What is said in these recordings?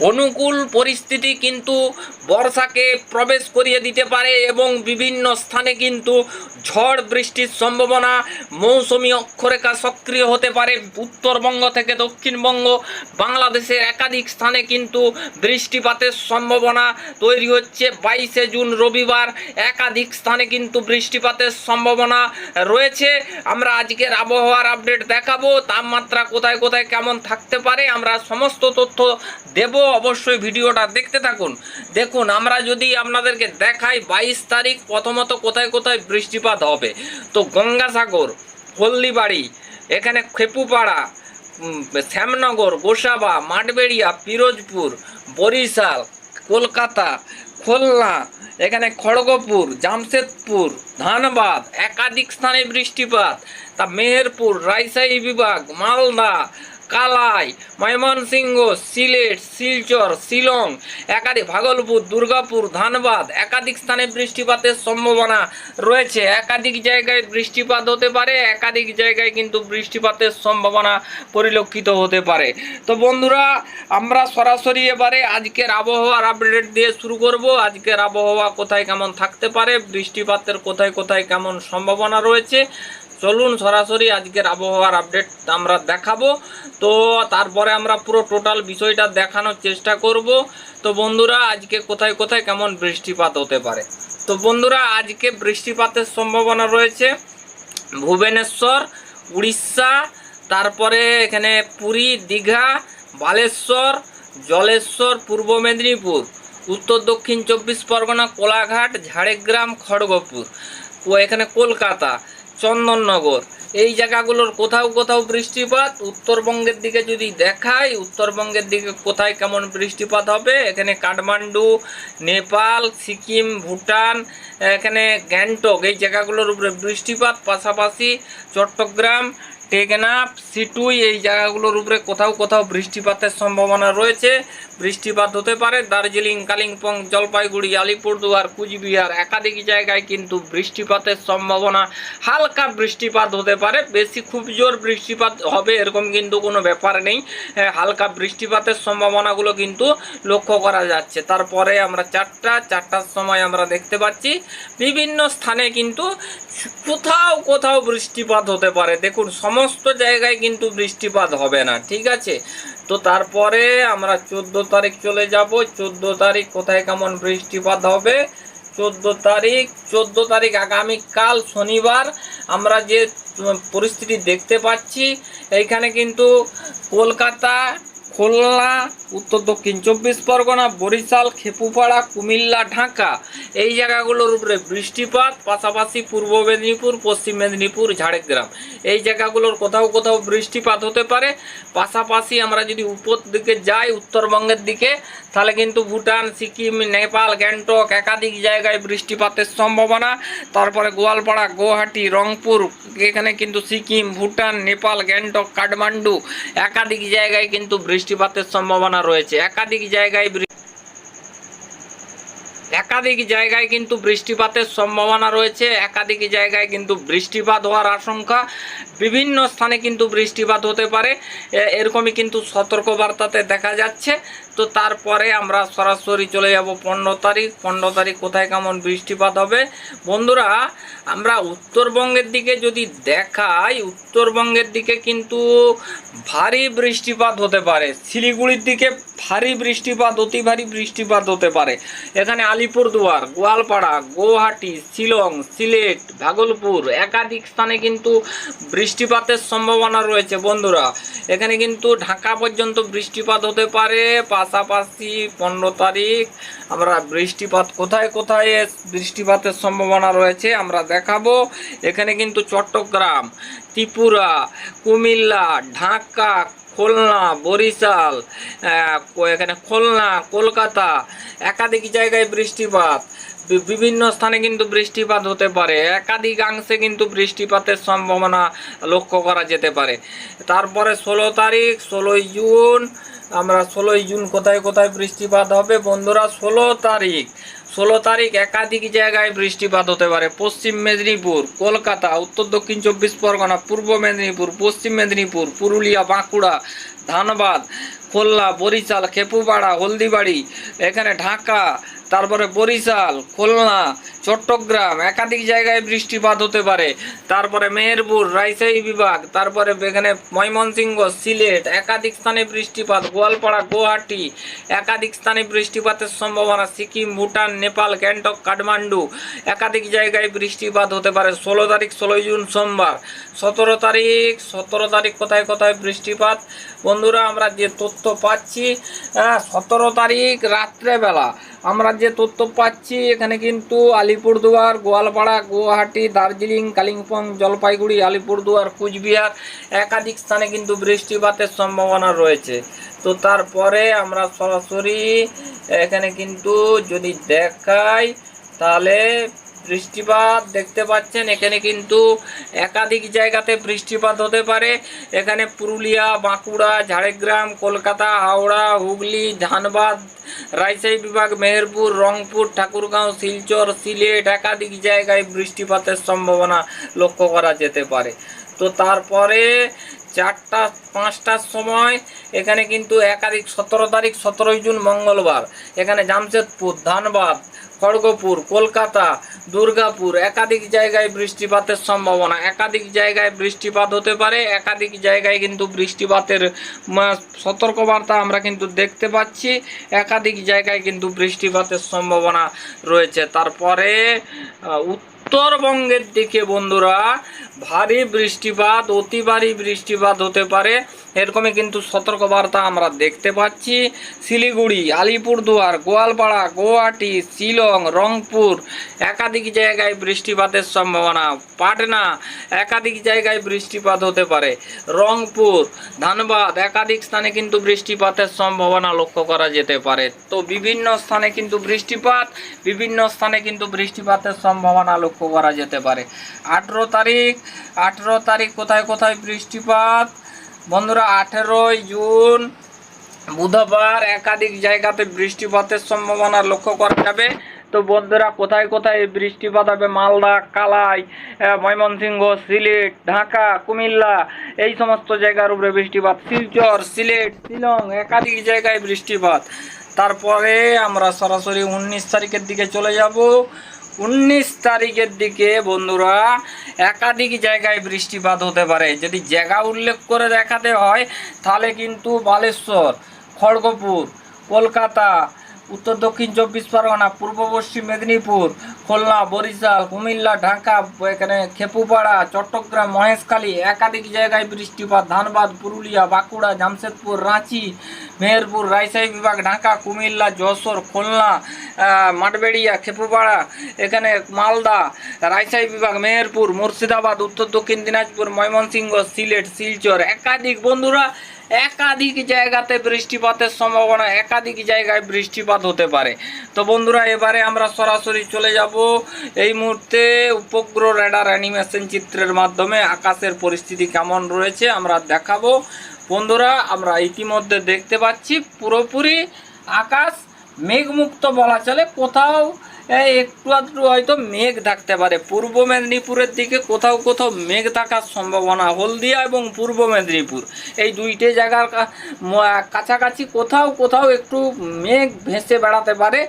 অনুকূল পরিস্থিতি কিন্তু বর্ষাকে প্রবেশ করিয়ে দিতে পারে এবং বিভিন্ন স্থানে কিন্তু ঝড় বৃষ্টির সম্ভাবনা মৌসুমি অক্ষরেখা সক্রিয় হতে পারে। উত্তরবঙ্গ থেকে দক্ষিণবঙ্গ, বাংলাদেশের একাধিক স্থানে কিন্তু বৃষ্টিপাতের সম্ভাবনা তৈরি হচ্ছে। বাইশে জুন রবিবার একাধিক স্থানে কিন্তু বৃষ্টিপাতের সম্ভাবনা রয়েছে। আমরা আজকের আবহাওয়ার আপডেট দেখাবো। তাপমাত্রা কোথায় কোথায় কেমন থাকতে পারে, আমরা সমস্ত তথ্য দেব। অবশ্যই ভিডিওটা দেখতে থাকুন। দেখুন, আমরা যদি আপনাদেরকে দেখাই বাইশ তারিখ, প্রথমত কোথায় কোথায় বৃষ্টিপাত হবে। তো গঙ্গাসাগর, হলদিবাড়ি, এখানে খেপুপাড়া শ্যামনগর, গোসাবা, মাঠবেড়িয়া, পিরোজপুর, বরিশাল, কলকাতা, খুলনা, এখানে খড়গপুর, জামশেদপুর, ধানবাদ, একাধিক স্থানে বৃষ্টিপাত। তা মেহেরপুর, রাজশাহী বিভাগ, মালদা কালাই, ময়মনসিংহ, সিলেট, শিলচর, শিলং, একাধিক ভাগলপুর, দুর্গাপুর, ধানবাদ, একাধিক স্থানে বৃষ্টিপাতের সম্ভাবনা রয়েছে। একাধিক জায়গায় বৃষ্টিপাত হতে পারে, একাধিক জায়গায় কিন্তু বৃষ্টিপাতের সম্ভাবনা পরিলক্ষিত হতে পারে। তো বন্ধুরা, আমরা সরাসরি এবারে আজকের আবহাওয়ার আপডেট দিয়ে শুরু করব। আজকের আবহাওয়া কোথায় কেমন থাকতে পারে, বৃষ্টিপাতের কোথায় কোথায় কেমন সম্ভাবনা রয়েছে চলুন সরাসরি আজকের আবহাওয়ার আপডেট আমরা দেখাবো। তো তারপরে আমরা পুরো টোটাল বিষয়টা দেখানোর চেষ্টা করব। তো বন্ধুরা, আজকে কোথায় কোথায় কেমন বৃষ্টিপাত হতে পারে? তো বন্ধুরা, আজকে বৃষ্টিপাতের সম্ভাবনা রয়েছে ভুবনেশ্বর, উড়িষ্যা, তারপরে এখানে পুরী, দীঘা, বালেশ্বর, জলেশ্বর, পূর্ব মেদিনীপুর, উত্তর দক্ষিণ চব্বিশ পরগনা, কোলাঘাট, ঝাড়গ্রাম, খড়গপুর, ও এখানে কলকাতা। চন্দননগর। এই জায়গাগুলোর কোথাও কোথাও বৃষ্টিপাত, উত্তরবঙ্গের দিকে যদি দেখাই, উত্তরবঙ্গের দিকে কোথায় কেমন বৃষ্টিপাত হবে? এখানে কাঠমান্ডু, নেপাল, সিকিম, ভুটান, এখানে গ্যাংটক, এই জায়গাগুলোর উপরে বৃষ্টিপাত। পাশাপাশি চট্টগ্রাম, টেকনাফ, সিটুই, এই জায়গাগুলোর উপরে কোথাও কোথাও বৃষ্টিপাতের সম্ভাবনা রয়েছে। বৃষ্টিপাত হতে পারে। দার্জিলিং, কালিম্পং, জলপাইগুড়ি, আলিপুরদুয়ার, কুচবিহার একাধিক জায়গায় কিন্তু বৃষ্টিপাতের সম্ভাবনা, হালকা বৃষ্টিপাত হতে পারে। বেশি খুব জোর বৃষ্টিপাত হবে এরকম কিন্তু কোনো ব্যাপার নেই। হালকা বৃষ্টিপাতের সম্ভাবনাগুলো কিন্তু লক্ষ্য করা যাচ্ছে। তারপরে আমরা চারটা, চারটার সময় আমরা দেখতে পাচ্ছি, বিভিন্ন স্থানে কিন্তু কোথাও কোথাও বৃষ্টিপাত হতে পারে। দেখুন, সমস্ত জায়গায় কিন্তু বৃষ্টিপাত হবে না, ঠিক আছে? তো তারপরে আমরা চোদ্দ তারিখ চলে যাব। চোদ্দ তারিখ কোথায় কেমন বৃষ্টিপাত হবে? চোদ্দ তারিখ চোদ্দ তারিখ আগামীকাল শনিবার আমরা যে পরিস্থিতি দেখতে পাচ্ছি, এইখানে কিন্তু কলকাতা খুলনা উত্তর দক্ষিণ চব্বিশ পরগনা, বরিশাল, খেপুপাড়া, কুমিল্লা, ঢাকা। এই জায়গাগুলোর উপরে বৃষ্টিপাত, পাশাপাশি পূর্ব মেদিনীপুর, পশ্চিম মেদিনীপুর, ঝাড়গ্রাম। এই জায়গাগুলোর কোথাও কোথাও বৃষ্টিপাত হতে পারে। পাশাপাশি আমরা যদি উপর দিকে যাই, উত্তরবঙ্গের দিকে, তাহলে কিন্তু ভুটান, সিকিম, নেপাল, গ্যাংটক একাধিক জায়গায় বৃষ্টিপাতের সম্ভাবনা। তারপরে গোয়ালপাড়া, গুয়াহাটি, রংপুর, এখানে কিন্তু সিকিম, ভুটান, নেপাল, গ্যাংটক, কাঠমান্ডু একাধিক জায়গায় কিন্তু বৃষ্টিপাতের সম্ভাবনা রয়েছে। একাধিক জায়গায় একাধিক জায়গায় কিন্তু বৃষ্টিপাতের সম্ভাবনা রয়েছে। একাধিক জায়গায় কিন্তু বৃষ্টিপাত হওয়ার আশঙ্কা। বিভিন্ন স্থানে কিন্তু বৃষ্টিপাত হতে পারে। এরকমই কিন্তু সতর্কবার্তাতে দেখা যাচ্ছে। তো তারপরে আমরা সরাসরি চলে যাব পনেরো তারিখ। পনেরো তারিখ কোথায় কেমন বৃষ্টিপাত হবে? বন্ধুরা, আমরা উত্তরবঙ্গের দিকে যদি দেখাই, উত্তরবঙ্গের দিকে কিন্তু ভারী বৃষ্টিপাত হতে পারে। শিলিগুড়ির দিকে ভারী বৃষ্টিপাত, অতি ভারী বৃষ্টিপাত হতে পারে। এখানে আলিপুরদুয়ার, গোয়ালপাড়া, গুয়াহাটি, শিলং, সিলেট, ভাগলপুর একাধিক স্থানে কিন্তু বৃষ্টিপাতের সম্ভাবনা রয়েছে। বন্ধুরা, এখানে কিন্তু ঢাকা পর্যন্ত বৃষ্টিপাত হতে পারে পাশাপাশি পনেরো তারিখ আমরা বৃষ্টিপাত কোথায় কোথায় বৃষ্টিপাতের সম্ভাবনা রয়েছে আমরা দেখাবো। এখানে কিন্তু চট্টগ্রাম, ত্রিপুরা, কুমিল্লা, ঢাকা, খুলনা, বরিশাল এখানে খুলনা, কলকাতা একাধিক জায়গায় বৃষ্টিপাত। বিভিন্ন স্থানে কিন্তু বৃষ্টিপাত হতে পারে। একাধিকাংশে কিন্তু বৃষ্টিপাতের সম্ভাবনা লক্ষ্য করা যেতে পারে। তারপরে ষোলো তারিখ, ষোলোই জুন আমরা ষোলোই জুন কোথায় কোথায় বৃষ্টিপাত হবে? বন্ধুরা, ষোলো তারিখ। ষোলো তারিখ একাধিক জায়গায় বৃষ্টিপাত হতে পারে। পশ্চিম মেদিনীপুর, কলকাতা, উত্তর দক্ষিণ চব্বিশ পরগনা, পূর্ব মেদিনীপুর, পশ্চিম মেদিনীপুর, পুরুলিয়া, বাঁকুড়া, ধানবাদ খুলনা বরিশাল, খেপুপাড়া, হলদিবাড়ি, এখানে ঢাকা, তারপরে বরিশাল, খুলনা চট্টগ্রাম, একাধিক জায়গায় বৃষ্টিপাত হতে পারে। তারপরে মেহেরপুর রাজশাহী বিভাগ, তারপরে এখানে ময়মনসিংহ, সিলেট, একাধিক স্থানে বৃষ্টিপাত, গোয়ালপাড়া, গুয়াহাটি, একাধিক স্থানে বৃষ্টিপাতের সম্ভাবনা, সিকিম, ভুটান, নেপাল, গ্যাংটক, কাঠমান্ডু, একাধিক জায়গায় বৃষ্টিপাত হতে পারে। ষোলো তারিখ, ষোলোই জুন সোমবার। সতেরো তারিখ সতেরো তারিখ কোথায় কোথায় বৃষ্টিপাত? বন্ধুরা, আমরা যে তথ্য পাচ্ছি সতেরো তারিখ রাত্রেবেলা, আমরা যে তথ্য পাচ্ছি, এখানে কিন্তু আলিপুরদুয়ার, গোয়ালপাড়া, গুয়াহাটি, দার্জিলিং, কালিম্পং, জলপাইগুড়ি, আলিপুরদুয়ার, কুচবিহার একাধিক স্থানে কিন্তু বৃষ্টিপাতের সম্ভাবনা রয়েছে। তো তারপরে আমরা সরাসরি এখানে কিন্তু যদি দেখাই, তাহলে বৃষ্টিপাত দেখতে পাচ্ছেন, এখানে কিন্তু একাধিক জায়গাতে বৃষ্টিপাত হতে পারে। এখানে পুরুলিয়া, বাঁকুড়া, ঝাড়গ্রাম, কলকাতা, হাওড়া, হুগলি, ধানবাদ রাজশাহী বিভাগ, মেহেরপুর, রংপুর, ঠাকুরগাঁও, শিলচর, সিলেট একাধিক জায়গায় বৃষ্টিপাতের সম্ভাবনা লক্ষ্য করা যেতে পারে। তো তারপরে চারটা, পাঁচটার সময় এখানে কিন্তু একাধিক সতেরো তারিখ, সতেরোই জুন মঙ্গলবার। এখানে জামশেদপুর, ধানবাদ খড়গপুর, কলকাতা, দুর্গাপুর, একাধিক জায়গায় বৃষ্টিপাতের সম্ভাবনা। একাধিক জায়গায় বৃষ্টিপাত হতে পারে, একাধিক জায়গায় কিন্তু বৃষ্টিপাতের সতর্কবার্তা আমরা কিন্তু দেখতে পাচ্ছি। একাধিক জায়গায় কিন্তু বৃষ্টিপাতের সম্ভাবনা রয়েছে। তারপরে উত্তরবঙ্গের দিকে বন্ধুরা, ভারী বৃষ্টিপাত, অতি ভারী বৃষ্টিপাত হতে পারে। এরকমই কিন্তু সতর্কবার্তা আমরা দেখতে পাচ্ছি। শিলিগুড়ি, আলিপুরদুয়ার, গোয়ালপাড়া, গুয়াহাটি, শিলং, রংপুর একাধিক জায়গায় বৃষ্টিপাতের সম্ভাবনা। পাটনা একাধিক জায়গায় বৃষ্টিপাত হতে পারে। রংপুর, ধানবাদ একাধিক স্থানে কিন্তু বৃষ্টিপাতের সম্ভাবনা লক্ষ্য করা যেতে পারে। তো বিভিন্ন স্থানে কিন্তু বৃষ্টিপাত, বিভিন্ন স্থানে কিন্তু বৃষ্টিপাতের সম্ভাবনা লক্ষ্য করা যেতে পারে। আঠেরো তারিখ আঠেরো তারিখ কোথায় কোথায় বৃষ্টিপাত? বন্ধুরা, আঠেরোই জুন, বুধবার একাধিক জায়গাতে বৃষ্টিপাতের সম্ভাবনা লক্ষ্য করা যাবে। তো বন্ধুরা, কোথায় কোথায় বৃষ্টিপাত হবে? মালদা, কালাই ময়মনসিংহ, সিলেট, ঢাকা, কুমিল্লা, এই সমস্ত জায়গার উপরে বৃষ্টিপাত। শিলচর, সিলেট, শিলং একাধিক জায়গায় বৃষ্টিপাত। তারপরে আমরা সরাসরি উনিশ তারিখের দিকে চলে যাব। উনিশ তারিখের দিকে বন্ধুরা একাধিক জায়গায় বৃষ্টিপাত হতে পারে। যদি জায়গা উল্লেখ করে দেখাতে হয়, তাহলে কিন্তু বালেশ্বর, খড়গপুর, কলকাতা, উত্তর দক্ষিণ চব্বিশ পরগনা, পূর্ব পশ্চিম মেদিনীপুর খুলনা, বরিশাল, কুমিল্লা, ঢাকা, এখানে খেপুপাড়া, চট্টগ্রাম, মহেশখালী, একাধিক জায়গায় বৃষ্টিপাত, ধানবাদ, পুরুলিয়া, বাঁকুড়া, জামশেদপুর, রাঁচি, মেহেরপুর, রাজশাহী বিভাগ, ঢাকা, কুমিল্লা, যশোর, খুলনা মাঠবেড়িয়া, খেপুপাড়া, এখানে মালদা, রাজশাহী বিভাগ, মেহেরপুর, মুর্শিদাবাদ, উত্তর দক্ষিণ দিনাজপুর, ময়মনসিংহ, সিলেট, শিলচর, একাধিক। বন্ধুরা একাধিক জায়গাতে বৃষ্টিপাতের সম্ভাবনা, একাধিক জায়গায় বৃষ্টিপাত হতে পারে। তো বন্ধুরা, এবারে আমরা সরাসরি চলে যাব এই মুহূর্তে উপগ্রহ রেডার অ্যানিমেশন চিত্রের মাধ্যমে। আকাশের পরিস্থিতি কেমন রয়েছে আমরা দেখাবো। বন্ধুরা, আমরা ইতিমধ্যে দেখতে পাচ্ছি পুরোপুরি আকাশ মেঘমুক্ত বলা চলে। কোথাও একটু আধটু হয়তো মেঘ থাকতে পারে। পূর্ব মেদিনীপুরের দিকে কোথাও কোথাও মেঘ থাকার সম্ভাবনা, হলদিয়া এবং পূর্ব মেদিনীপুর। এই দুইটে জায়গার কাছাকাছি কোথাও কোথাও একটু মেঘ ভেসে বেড়াতে পারে।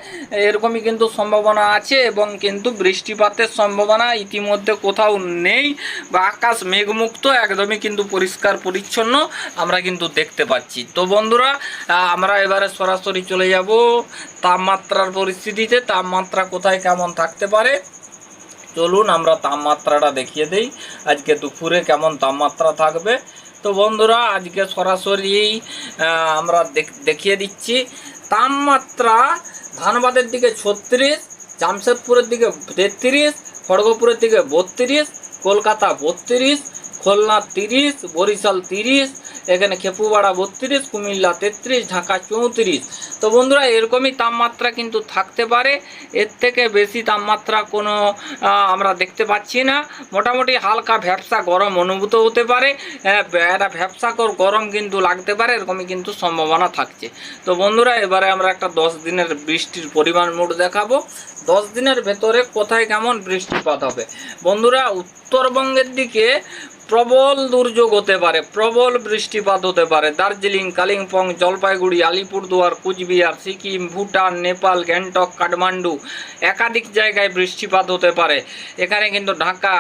এরকমই কিন্তু সম্ভাবনা আছে এবং কিন্তু বৃষ্টিপাতের সম্ভাবনা ইতিমধ্যে কোথাও নেই বা আকাশ মেঘমুক্ত, একদমই কিন্তু পরিষ্কার পরিচ্ছন্ন আমরা কিন্তু দেখতে পাচ্ছি। তো বন্ধুরা আমরা এবারে সরাসরি চলে যাব তাপমাত্রার পরিস্থিতিতে। তাপমাত্রা কোথায় কেমন থাকতে পারে? চলুন আমরা তাপমাত্রাটা দেখিয়ে দেই। আজকে দুপুরে কেমন তাপমাত্রা থাকবে? তো বন্ধুরা, আজকে সরাসরি আমরা দেখ- দেখিয়ে দিচ্ছি। তাপমাত্রা ধানবাদের দিকে ছত্রিশ, জামশেদপুরের দিকে তেত্রিশ, খড়গপুরের দিকে বত্রিশ, কলকাতা বত্রিশ, খুলনা তিরিশ, বরিশাল তিরিশ এখানে খেপুপাড়া বত্রিশ, কুমিল্লা তেত্রিশ, ঢাকা চৌত্রিশ। তো বন্ধুরা, এরকমই তাপমাত্রা কিন্তু থাকতে পারে। এর থেকে বেশি তাপমাত্রা কোনো আমরা দেখতে পাচ্ছি না। মোটামুটি হালকা ভ্যাবসা গরম অনুভূত হতে পারে। একটা ভ্যাবসাকর গরম কিন্তু লাগতে পারে, এরকমই কিন্তু সম্ভাবনা থাকছে। তো বন্ধুরা, এবারে আমরা একটা দশ দিনের বৃষ্টির পরিমাণ মোট দেখাবো। দশ দিনের ভেতরে কোথায় কেমন বৃষ্টিপাত হবে? বন্ধুরা, উত্তরবঙ্গের দিকে প্রবল দুর্যোগ হতে পারে, প্রবল বৃষ্টিপাত হতে পারে। দার্জিলিং, কালিম্পং, জলপাইগুড়ি, আলিপুরদুয়ার, কুচবিহার, সিকিম, ভুটান, নেপাল, গ্যাংটক, কাঠমান্ডু একাধিক জায়গায় বৃষ্টিপাত হতে পারে। এখানে কিন্তু ঢাকা,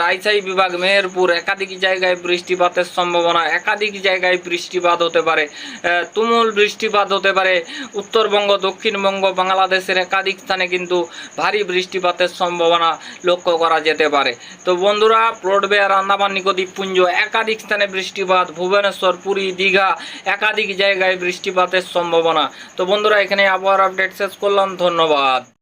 রাজশাহী বিভাগ, মেহেরপুর একাধিক জায়গায় বৃষ্টিপাতের সম্ভাবনা, একাধিক জায়গায় বৃষ্টিপাত হতে পারে। তুমুল বৃষ্টিপাত হতে পারে। উত্তরবঙ্গ, দক্ষিণবঙ্গ, বাংলাদেশের একাধিক স্থানে কিন্তু ভারী বৃষ্টিপাতের সম্ভাবনা লক্ষ্য করা যেতে পারে। তো বন্ধুরা প্লটবে আর আন্দামান নিকোদ্বীপপুঞ্জ একাধিক স্থানে বৃষ্টিপাত, ভুবনেশ্বর, পুরী, দীঘা, একাধিক জায়গায় বৃষ্টিপাতের সম্ভাবনা। তো বন্ধুরা এখানে আবহাওয়ার আপডেট শেষ করলাম। ধন্যবাদ।